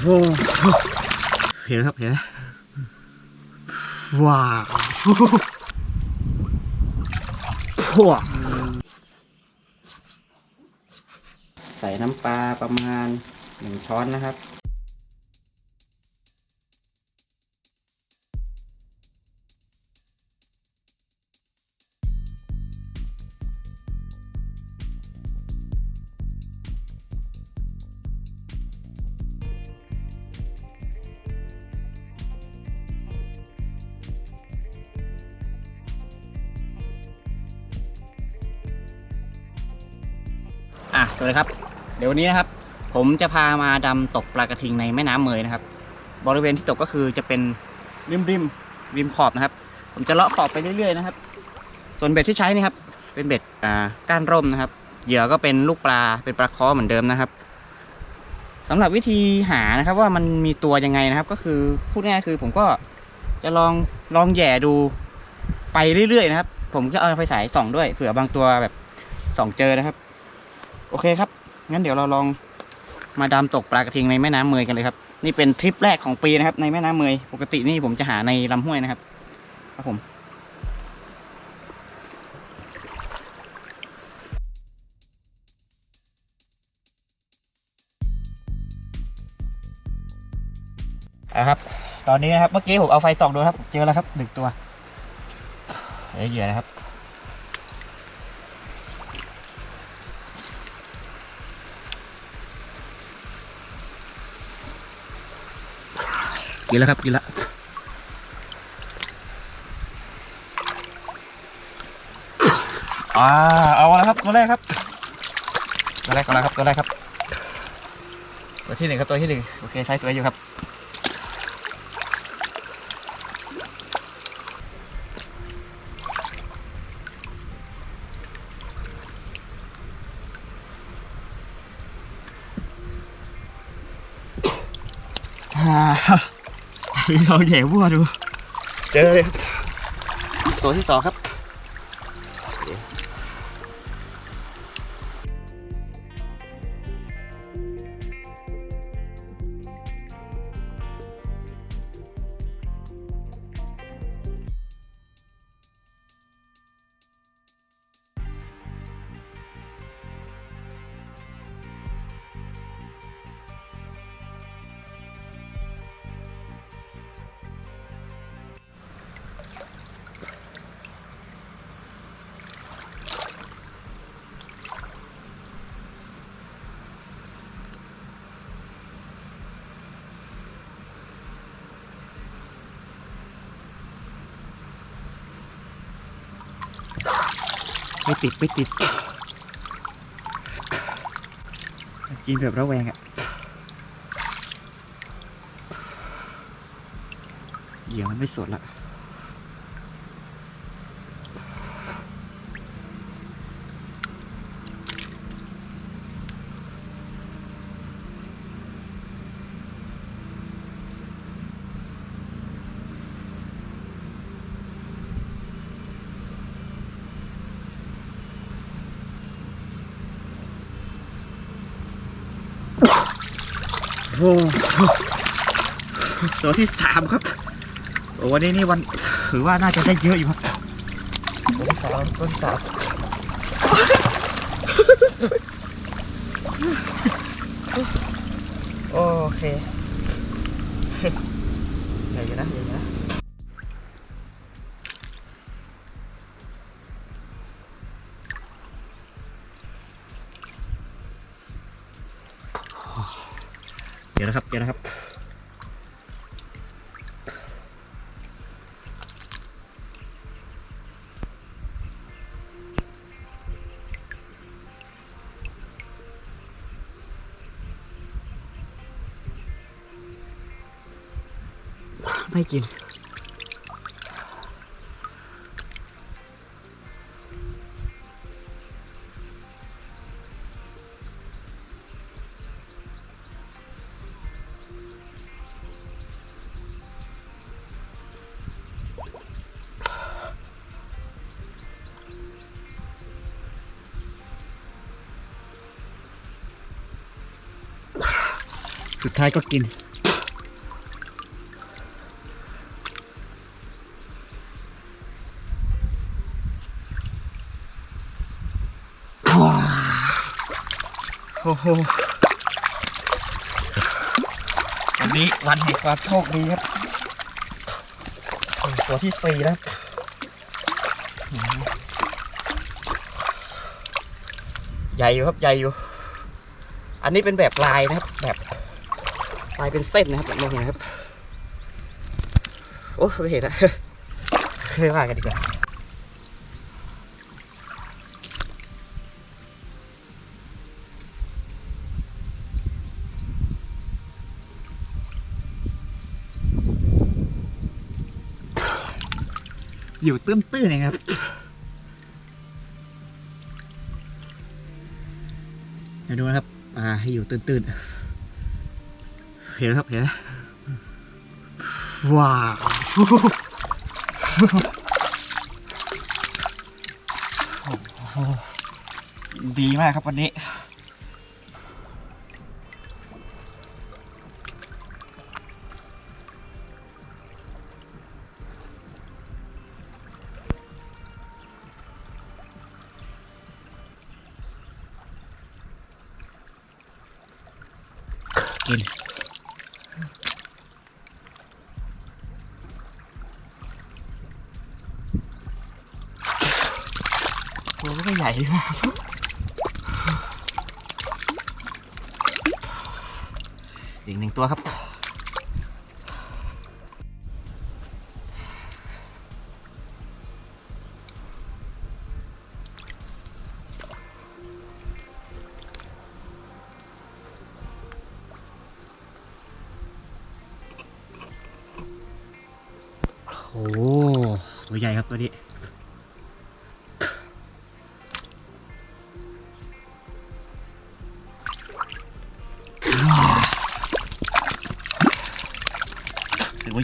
โอ้เห็นครับเห็นวว้าวพวกใส่น้ำปลาประมาณหนึ่งช้อนนะครับ สวัสดีครับ เดี๋ยววันนี้นะครับ ผมจะพามาดำตกปลากระทิงในแม่น้ำเมยนะครับ บริเวณที่ตกก็คือจะเป็นริมริมริมขอบนะครับ ผมจะเลาะขอบไปเรื่อยๆนะครับ ส่วนเบ็ดที่ใช้นี่ครับ เป็นเบ็ดอ่าก้านร่มนะครับ เหยื่อก็เป็นลูกปลาเป็นปลาคอเหมือนเดิมนะครับสำหรับวิธีหานะครับว่ามันมีตัวยังไงนะครับ ก็คือพูดง่ายๆคือผมก็จะลองลองแหย่ดูไปเรื่อยๆนะครับ ผมจะเอาไฟฉายส่องด้วยเผื่อบางตัวแบบส่องเจอนะครับ โอเคครับ งั้นเดี๋ยวเราลองมาดำตกปลากระทิงในแม่น้ำเมยกันเลยครับ นี่เป็นทริปแรกของปีนะครับ ในแม่น้ำเมย ปกตินี่ผมจะหาในลำห้วยนะครับ ครับผมอะครับ ตอนนี้นะครับ เมื่อกี้ผมเอาไฟส่องดูครับ เจอแล้วครับหนึ่งตัวเดี๋ยวเหยื่อนะครับ กินแล้วครับกินแล้วอ่าเอาแล้วครับตัวแรกครับตัวแรกตัวแรกครับตัวแรกครับ ตัวที่หนึ่งครับตัวที่หนึ่งโอเคใช้สวยอยู่ครับอ่า ลองแหย่วัวดู เจอเลยครับตัวที่สองครับ ไม่ติดไม่ติดกินแบบระแวงอะเหยื่อมันไม่สดละ โอ้ตัวที่สามครับโอ้วันนี้นี่วันถือว่าน่าจะได้เยอะอยู่ครับตัวสามตัวสามโอเคเดี๋ยวนะเดี๋ยวนะ ไม่กิน สุดท้ายก็กิน โอ้โหวันนี้วันแห่งความโชคดีครับตัวที่สี่แล้วใหญ่อยู่ครับใหญ่อยู่ อันนี้เป็นแบบลายนะครับ แบบลายเป็นเส้นนะครับมองเห็นครับ โอ้ไม่เห็นแล้วไม่ว่ากันดีกว่า อยู่ตื้นๆเองครับ เดี๋ยวดูนะครับ อ่า ให้อยู่ตื้นๆเห็นไหมครับ เห็นว้าวดีมากครับวันนี้ ตัวก็ใหญ่มากอีกหนึ่งตัวครับ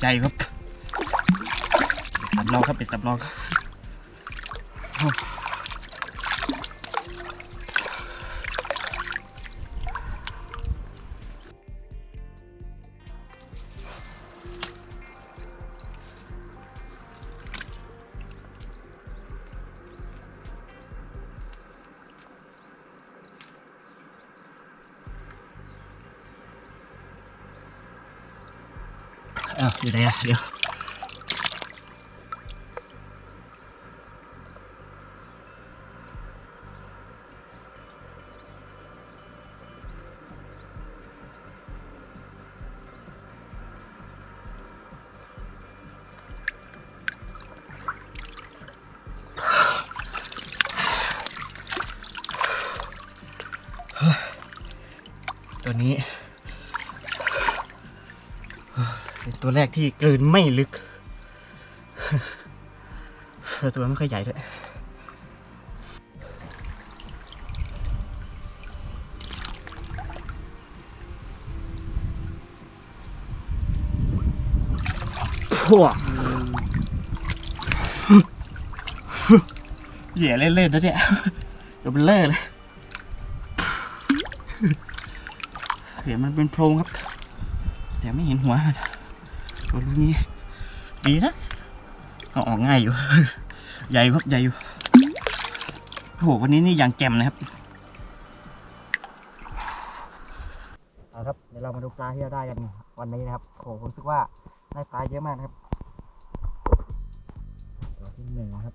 ใหญ่ครับสำรองครับเป็นสำรองครับ อ้าวอยู่ไหนอะเดี๋ยวตัวนี้ เป็นตัวแรกที่กลืนไม่ลึก ตัวไม่ค่อยใหญ่ด้วยพวกเหย่เล่นๆนะเนี่ยเดี๋ยวมันเล่เลยเห็นมันเป็นโพรงครับ แต่ไม่เห็นหัวมัน ตัวนี้ดีนะเอาออกง่ายอยู่ ใหญ่ครับใหญ่อยู่โอ้โหวันนี้นี่อย่างแจ่มเลยครับเอาครับเดี๋ยวเรามาดูปลาที่เราได้กันวันนี้นะครับโอ้โหผมรู้สึกว่าได้ปลาเยอะมากนะครับตัวที่หนึ่งนะครับ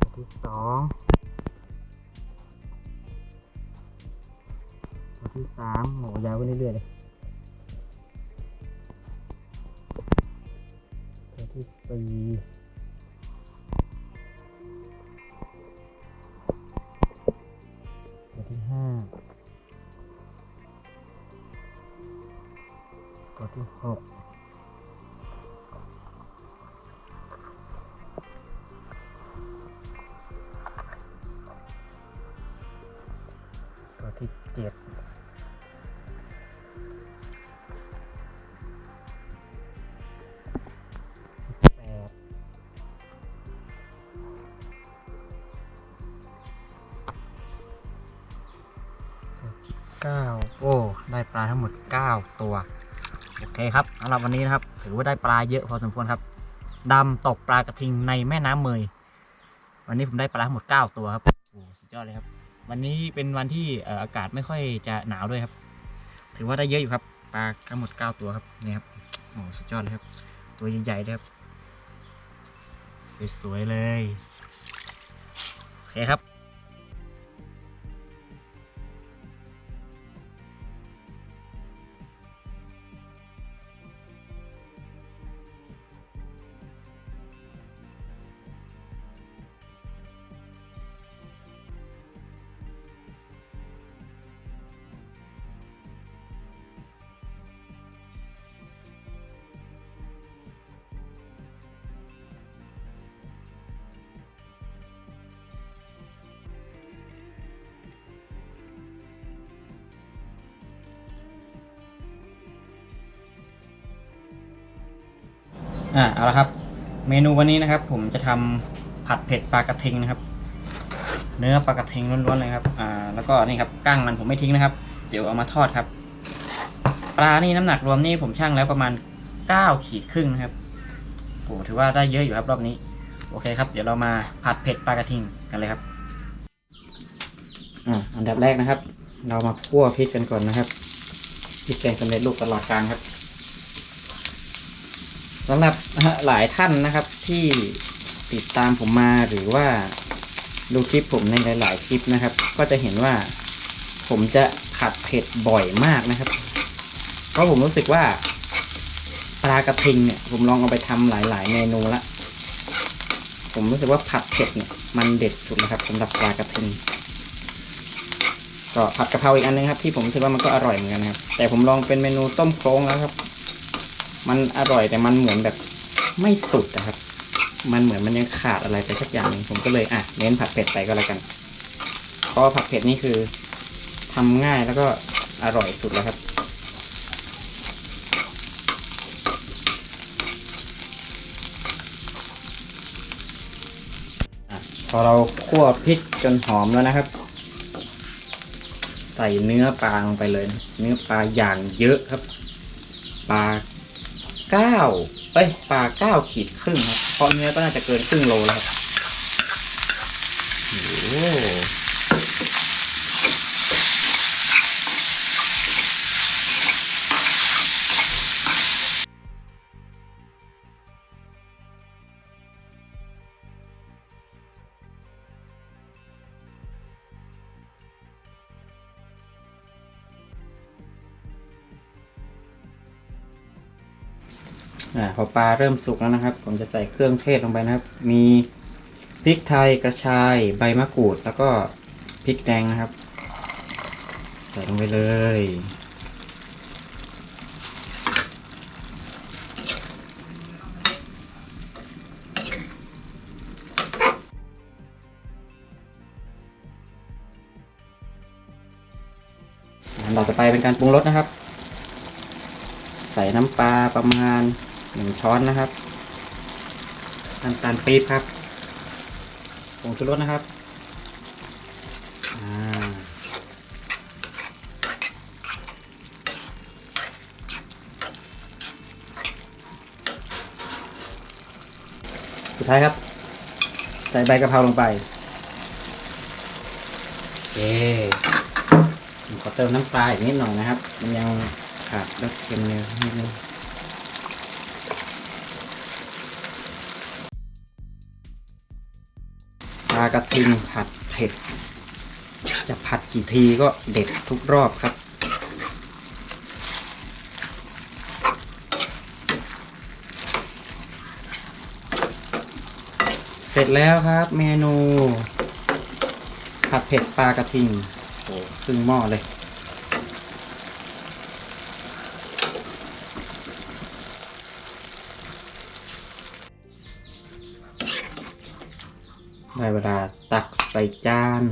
ตัวที่สอง ตัวที่สามโหยาวขึ้นเรื่อยๆเลยตัวที่สี่ตัวที่ห้าตัวที่หก 9 โอ้ ได้ปลาทั้งหมด 9 ตัว โอเคครับสำหรับวันนี้นะครับ ถือว่าได้ปลาเยอะพอสมควรครับดำตกปลากระทิงในแม่น้ำเมย วันนี้ผมได้ปลาทั้งหมด 9 ตัวครับโอ้สุดยอดเลยครับ วันนี้เป็นวันที่อากาศไม่ค่อยจะหนาวด้วยครับ ถือว่าได้เยอะอยู่ครับ ปลาทั้งหมด 9 ตัวครับนี่ครับโอ้สุดยอดเลยครับ ตัวใหญ่ๆด้วยครับ สวยๆเลย โอเคครับ อ่าเอาละครับ เมนูวันนี้นะครับ ผมจะทำผัดเผ็ดปลากระทิงนะครับ เนื้อปลากระทิงล้วนๆเลยครับอ่าแล้วก็นี่ครับกั้งมันผมไม่ทิ้งนะครับ เดี๋ยวเอามาทอดครับ ปลานี่น้ำหนักรวมนี่ผมชั่งแล้วประมาณ9ขีดครึ่งนะครับโอ้ถือว่าได้เยอะอยู่ครับรอบนี้โอเคครับ เดี๋ยวเรามาผัดเผ็ดปลากระทิงกันเลยครับอ่าอันดับแรกนะครับ เรามาคั่วพริกกันก่อนนะครับพริกแกงสำเร็จรูปตลอดการครับ สำหรับหลายท่านนะครับที่ติดตามผมมาหรือว่าดูคลิปผมในหลาย ๆ คลิปนะครับ ก็จะเห็นว่าผมจะผัดเผ็ดบ่อยมากนะครับ เพราะผมรู้สึกว่าปลากระทิงเนี่ย ผมลองเอาไปทำหลาย ๆ เมนูละผมรู้สึกว่าผัดเผ็ดเนี่ยมันเด็ดสุดนะครับสำหรับปลากระทิงก็ผัดกะเพราอีกอันนึงครับ ที่ผมรู้สึกว่ามันก็อร่อยเหมือนกันนะครับแต่ผมลองเป็นเมนูต้มโครงแล้วครับ มันอร่อยแต่มันเหมือนแบบไม่สุดนะครับ มันเหมือนมันยังขาดอะไรไปสักอย่างหนึ่งผมก็เลยอะเน้นผัดเผ็ดไปก็แล้วกัน เพราะผัดเผ็ดนี่คือทำง่ายแล้วก็อร่อยสุดแล้วครับ พอเราคั่วพริกจนหอมแล้วนะครับ ใส่เนื้อปลาลงไปเลย เนื้อปลาอย่างเยอะครับ ปลา เก้าเอ้ยปลาเก้าขีดครึ่งครับเพราะเนื้อก็น่าจะเกินครึ่งโลแล้วครับโอ้ พอปลาเริ่มสุกแล้วนะครับ ผมจะใส่เครื่องเทศลงไปนะครับ มีพริกไทยกระชายใบมะกรูด แล้วก็พริกแดงนะครับ ใส่ลงไปเลยอันต่อไปเป็นการปรุงรสนะครับ ใส่น้ำปลาประมาณ หนึ่งช้อนนะครับน้ำตาลปี๊บครับผงชูรสนะครับสุดท้ายครับ ใส่ใบกะเพราลงไปโอเคผมขอเติมน้ำปลาอีกนิดหน่อยนะครับ มันยังขาดรสเค็มเลยนิดนึง ปลากระทิงผัดเผ็ด จะผัดกี่ทีก็เด็ดทุกรอบครับ เสร็จแล้วครับเมนู ผัดเผ็ดปลากระทิงโอ้ซึ่งหม้อเลย ตักใส่จาน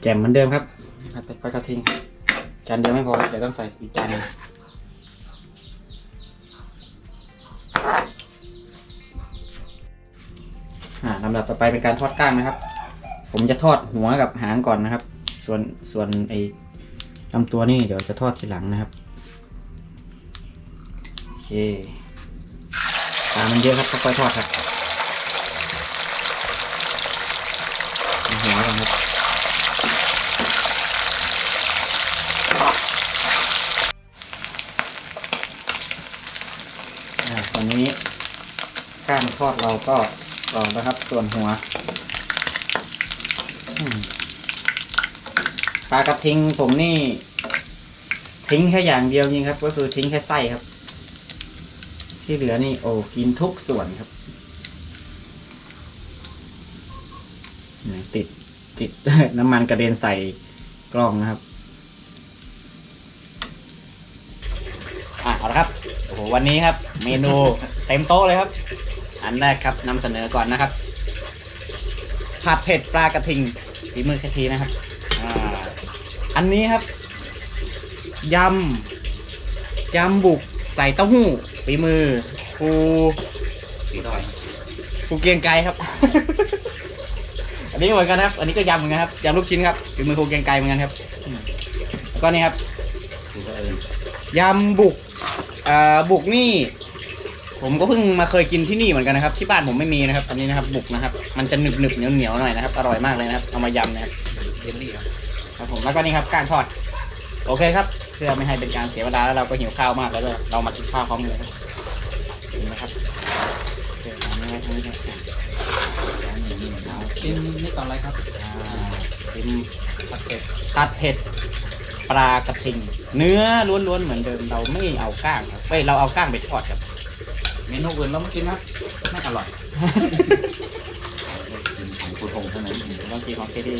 แจ่มเหมือนเดิมครับผัดเผ็ดปลากระทิง จานเดียวไม่พอเดี๋ยวต้องใส่อีกจานนึงลำดับต่อไปเป็นการทอดก้างนะครับ ผมจะทอดหัวกับหางก่อนนะครับ ส่วนส่วนไอ้ลำตัวนี่เดี๋ยวจะทอดทีหลังนะครับ เคปลามันเยอะครับค่อยๆทอดครับหัวก่อนครับอ่าตอนนี้ก้านทอดเราก็รอแล้วครับ ส่วนหัวปลากระทิงผมนี่ ทิ้งแค่อย่างเดียวจริงครับ ก็คือทิ้งแค่ไส้ครับ ที่เหลือนี่โอ้กินทุกส่วนครับเนี่ยติดติดน้ำมันกระเด็นใส่กล้องนะครับอะเอาละครับโอ้โหวันนี้ครับ เมนูเต็มโต๊ะเลยครับ อันแรกครับนำเสนอก่อนนะครับผัดเผ็ดปลากระทิงฝีมือแคทีนะครับอ่าอันนี้ครับยำยำบุกใส่เต้าหู้ ฝีมือครูสีดอยครูเกรียงไกรครับ อันนี้ก็เหมือนกันครับ อันนี้ก็ยำเหมือนกันครับยำลูกชิ้นครับฝีมือครูเกรียงไกรเหมือนกันครับอืมแล้วก็นี่ครับสีดอยเอิญยำบุกอ่าบุกนี่ ผมก็เพิ่งมาเคยกินที่นี่เหมือนกันนะครับ ที่บ้านผมไม่มีนะครับ อันนี้นะครับ บุกนะครับ มันจะหนึบหนึบเหนียวเหนียวๆหน่อยนะครับอร่อยมากเลยนะครับเอามายำนะครับเยลลี่ครับครับผมแล้วก็นี่ครับก้านทอด โอเคครับเพื่อไม่ให้เป็นการเสียเวลาแล้วเราก็หิวข้าวมากแล้วด้วยเรามากินข้าวพร้อมกันเลยครับเห็นไหมครับโอเค ตามนี้ครับตามนี้ครับร้านนี้นี่มันเอากินนี่ก่อนอะไรครับอ่าเป็นผัดเผ็ดผัดเผ็ดปลากระทิง เนื้อล้วนๆเหมือนเดิมเราไม่เอาก้างครับเฮ้ยเราเอาก้างไปทอดครับ เมนูอื่นเราไม่กินครับไม่อร่อยกินของคุณพงษ์เท่านั้นบางทีของเคดี